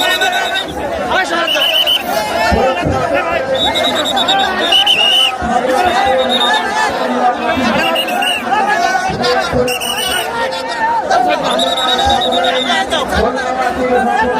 আমাদের আজকে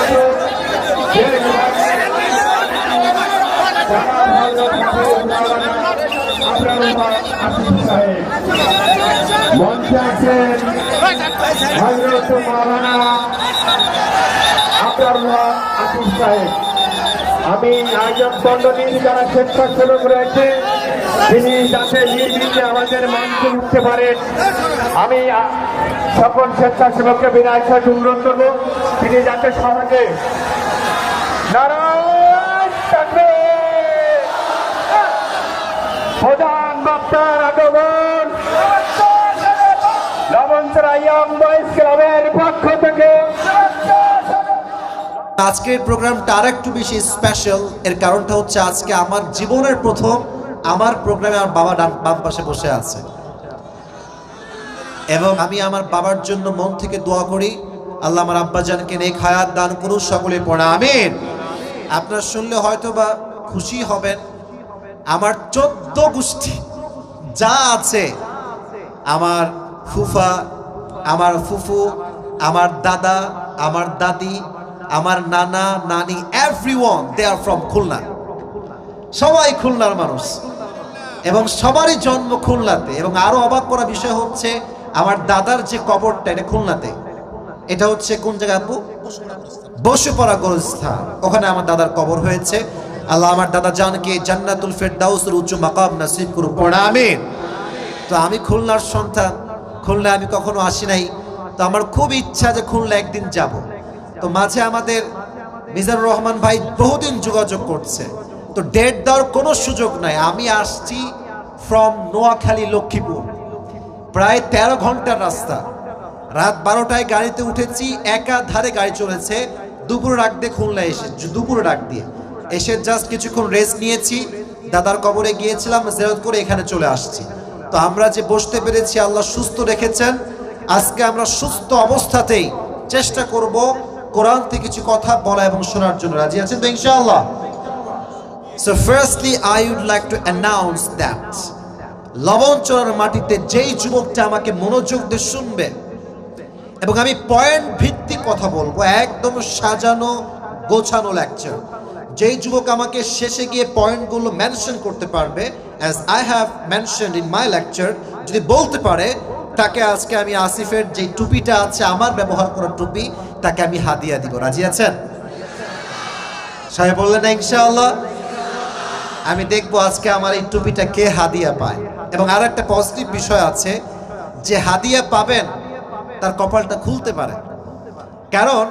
মঞ্চে আছেন হজরত মাওলানা আবদুল্লাহ আসিফ সাহেব আমি আয়োজক মন্ডলীর যারা স্বেচ্ছাসেবক রয়েছে তিনি যাতে নির্বিঘ্নে আমাদের মঞ্চে উঠতে পারেন আমি সকল স্বেচ্ছাসেবককে বিনয় সাহেব অনুরোধ করব তিনি যাতে সমাজে নারায়ণ! প্রধান আগমন। আজকের প্রোগ্রামটা আর একটু বেশি স্পেশাল এর কারণটা হচ্ছে আজকে আমার জীবনের প্রথম, আমার প্রোগ্রামে আমার বাবা ডান, বাম পাশে বসে আছে। এবং আমি আমার বাবার জন্য মন থেকে দোয়া করি। আল্লাহ আমার আব্বাজানকে নেক হায়াত দান করুন সকলে পড়া, আমিন। আপনারা শুনলে হয়তো বা খুশি হবেন। আমার চোদ্দ গোষ্ঠী যা আছে, আমার ফুফা, আমার ফুফু, আমার দাদা, আমার দাদি, আমার নানা, নানি every one they are from Khulna. সবাই খুলনার মানুষ। এবং সবারই জন্ম খুলনাতে। এবং আরও অবাক করা বিষয় হচ্ছে, আমার দাদার যে কবরটা, এটা খুলনাতে। এটা হচ্ছে কোন জায়গা আপু? বসুপাড়া গোরস্থান। ওখানে আমার দাদার কবর হয়েছে। আল্লাহ আমার দাদা জানকে জান্নাতুল ফেরদাউসের উচ্চ মাকাম নাসিব করুন পড়া, আমিন। তো আমি খুলনার সন্তান খুলনা আমি কখনো আসি নাই। তো আমার খুব ইচ্ছা যে খুলনা একদিন যাব। তো মাঝে আমাদের মিজানুর রহমান ভাই বহুদিন যোগাযোগ করছে। তো ডেট দেওয়ার কোনো সুযোগ নাই। আমি আসছি ফ্রম নোয়াখালী, লক্ষ্মীপুর। প্রায় তেরো ঘণ্টার রাস্তা। রাত বারোটায় গাড়িতে উঠেছি একা ধারে গাড়ি চলেছে। দুপুরে ডাক দিয়ে খুলনা এসে দুপুরে ডাক দিয়ে। এসে জাস্ট কিছুক্ষণ রেস্ট নিয়েছি। দাদার কবরে গিয়েছিলাম জেরত করে এখানে চলে আসছি। তো আমরা যে বসতে পেরেছি আল্লাহ সুস্থ রেখেছেন। আজকে আমরা সুস্থ অবস্থাতেই চেষ্টা করব কোরআন থেকে কিছু কথা বলা এবং শোনার জন্য। রাজি আছেন তো ইনশাআল্লাহ? So firstly, I would like to announce that লবণ চড়ার মাটিতে যেই যুবকটা আমাকে মনোযোগ দিয়ে শুনবে এবং আমি পয়েন্ট ভিত্তিক কথা বলব একদম সাজানো গোছানো লেকচার যেই যুবক আমাকে শেষে গিয়ে পয়েন্টগুলো মেনশন করতে পারবে as I have mention in my lecture যদি বলতে পারে, তাকে আজকে আমি আসিফের যে টুপিটা আছে, আমার ব্যবহার করা টুপি, তাকে আমি হাদিয়া দিব। রাজি আছেন? সাহেব বললেন, ইনশাআল্লাহ। আমি দেখব আজকে আমার এই টুপিটা কে হাদিয়া পায়। এবং আর একটা পজিটিভ বিষয় আছে, যে হাদিয়া পাবেন, তার কপালটা খুলতে পারে। কারণ,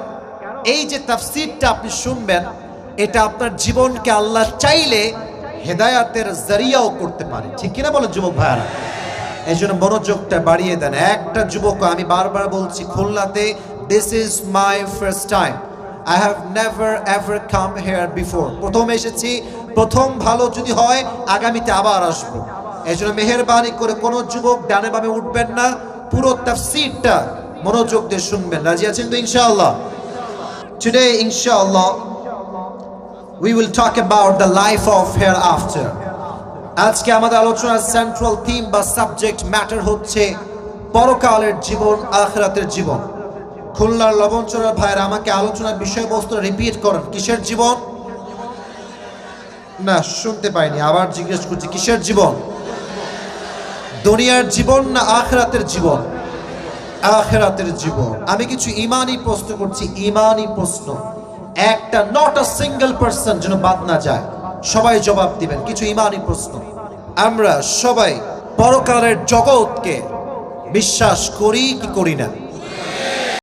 এই যে তাফসিরটা আপনি শুনবেন এটা আপনার জীবনকে আল্লাহ চাইলে হেদায়াতের জরিয়াও করতে পারে। ঠিক কিনা বলো যুবক ভাইয়ারা? এই জন্য মনোযোগটা বাড়িয়ে দেন। একটা যুবক আমি বারবার বলছি, খুলনাতে this is my first time I have never ever come here before প্রথম এসেছি, প্রথম ভালো যদি হয়, আগামীতে আবার আসব। এই জন্য মেহরবানি করে কোনো যুবক ডানে বামে উঠবেন না, পুরো তাফসিরটা মনোযোগ দিয়ে শুনবেন। রাজি আছেন তো ইনশাআল্লাহ? টুডে ইনশাআল্লাহ we will talk about the life of hereafter. আজকে আমাদের আলোচনার সেন্ট্রাল থিম বা সাবজেক্ট ম্যাটার হচ্ছে পরকালের জীবন, আখরাতের জীবন। খুলনার লবণচড়ার ভাইয়ের আমাকে আলোচনার বিষয়বস্তু রিপিট করেন, কিসের জীবন? না, শুনতে পাইনি, আবার জিজ্ঞেস করছি, কিসের জীবন? দুনিয়ার জীবন না আখরাতের জীবন? আখেরাতের জীবন। আমি কিছু ইমানই প্রশ্ন করছি, ইমানই প্রশ্ন। একটা নট আ সিঙ্গেল পার্সন যেন বাদ না যায়। সবাই জবাব দিবেন, কিছু ইমানই প্রশ্ন। আমরা সবাই পরকালের জগৎকে বিশ্বাস করি কি করি না?